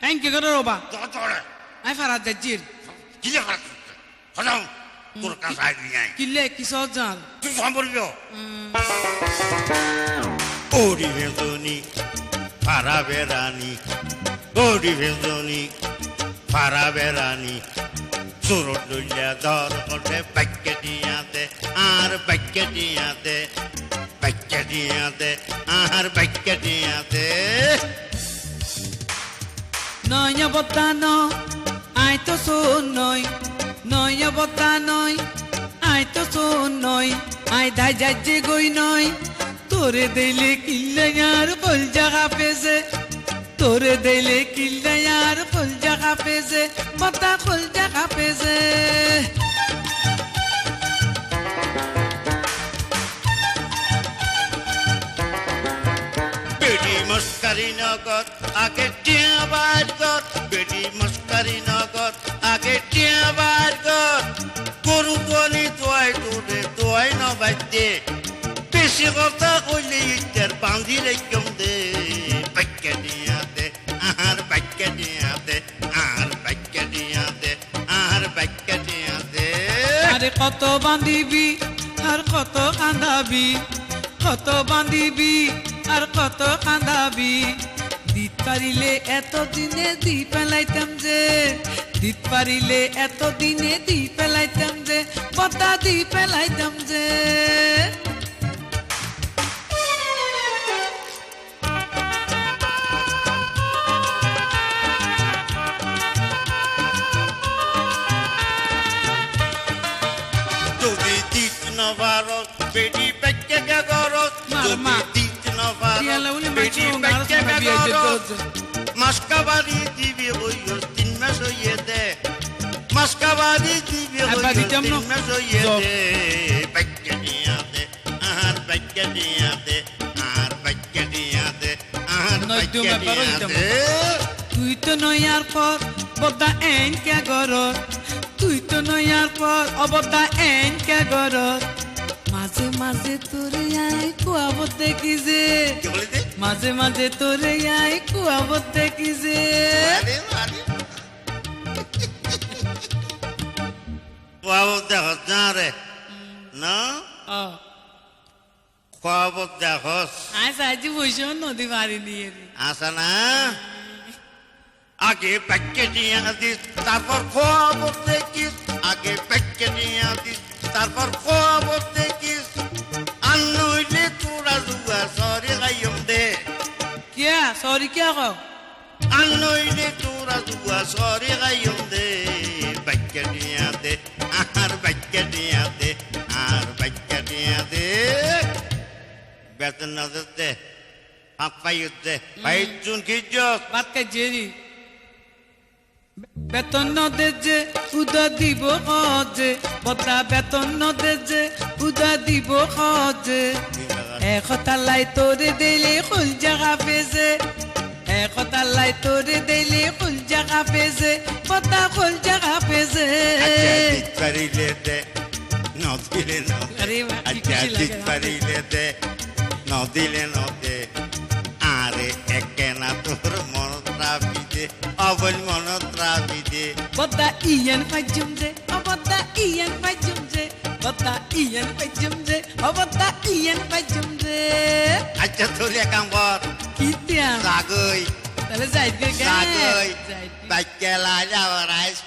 Thank you করে রোবা যত চড়ে আই ফারাদ যাচ্ছির কি যে খারাপ হলাম তোর কাছে আই নিয়ে আই কিল্লে কিসব জাল। তুই সম্পর্ক ওরি ভেজনি ফারা বেরানি ওরি ভেজনি ফারা বেরানি সুরট লইয়া ধর করে বাক্যে দিয়াতে আর বাক্যে দিয়াতে বাক্যে দিয়াতে আর বাক্যে দিয়াতে নয় ন আই তো শোন নয় নয় বতা নয় আই তো শোন নয় আই ধাই যাচ্ছে গই নয় তোরে দিলে কিল্লে আর বল জাগা পেছে তোরে দিলে কিল্লে আর বল জাগা পেছে বতা বল জাগা পেছে মস্কারি নগর, আগে টিয়া বার কর বেটি মস্কারি নগর, আগে টিয়া বার কর গরু গলি তোয়াই তোরে তোয়াই নবাইতে বেশি কথা কইলে ইটার বাঁধি রেখম দে বাক্য দিয়াতে আহার বাক্য দিয়াতে আর বাক্য দিয়াতে আর বাক্য দিয়াতে আরে কত বান্ধিবি, আর কত কান্দাবি, কত বান্ধিবি আর কত কাঁদাবি দিত পারিলে এতদিনে দি পেলাইতাম যে, দিত পারিলে এতদিনে দি পেলাইতাম যে পতা দি পেলাইতাম যে। মাস হইয়ে জব। দে বাক্য দিয়া দে আর বাক্য দিয়া দে আর বাক্য দিয়া দে আর নয় বাক্য দিও ব্যাপারও দিয়া দিতাম। দে তুই তো নয়ার পর বদ্দা এন কে গরত তুই তো নয়ার পর অবদ্দা এন কে গরত মাঝে মাঝে তোরে আই কুয়াবত দেখি যে? মাঝে মাঝে তোরে আই কুয়াবত দেখি যে? আরে না রে। না? খবর দেখস আই সাহায্য বসে নদী পারি নিয়ে আসা না? আগে প্যাকে নিয়ে দিস তারপর খবর দেখিস আগে প্যাকে নিয়ে দিস তারপর খবর দেখিস কিয়া সরি কিয়া কও আর নইলে তোরা জুয়া সরে গাইম দে প্যাকে নিয়ে দে আর প্যাকে নিয়ে দে আর প্যাকে নিয়ে দে বেতন না বেতন দে যে উদা দিব খজে বদ্দা বেতন দে যে উদা দিব খজে একতালাই তোরে দিলে খুল জাগা পেছে একতালাই তোরে দিলে খুল জাগা পেছে পতা খুল জাগা পেছে পারিলে দে নদিলে নদে। আধ্যাত্মিক পারিলে দে নদিলে নদে। আরে একে না তোর মন ত্রাবি দে অবল মন ত্রাবি দে পতা ইয়ান পাজুম যে অবতা ইয়ান পাজুম যে পতা ইয়ান পাজুম যে অবতা ইয়ান পাজুম যে আচ্ছা তোর একাম কর কিতিয়া জাগই তাহলে যাইবে জাগই যাইবে বাক্যা লাজ আবার আইস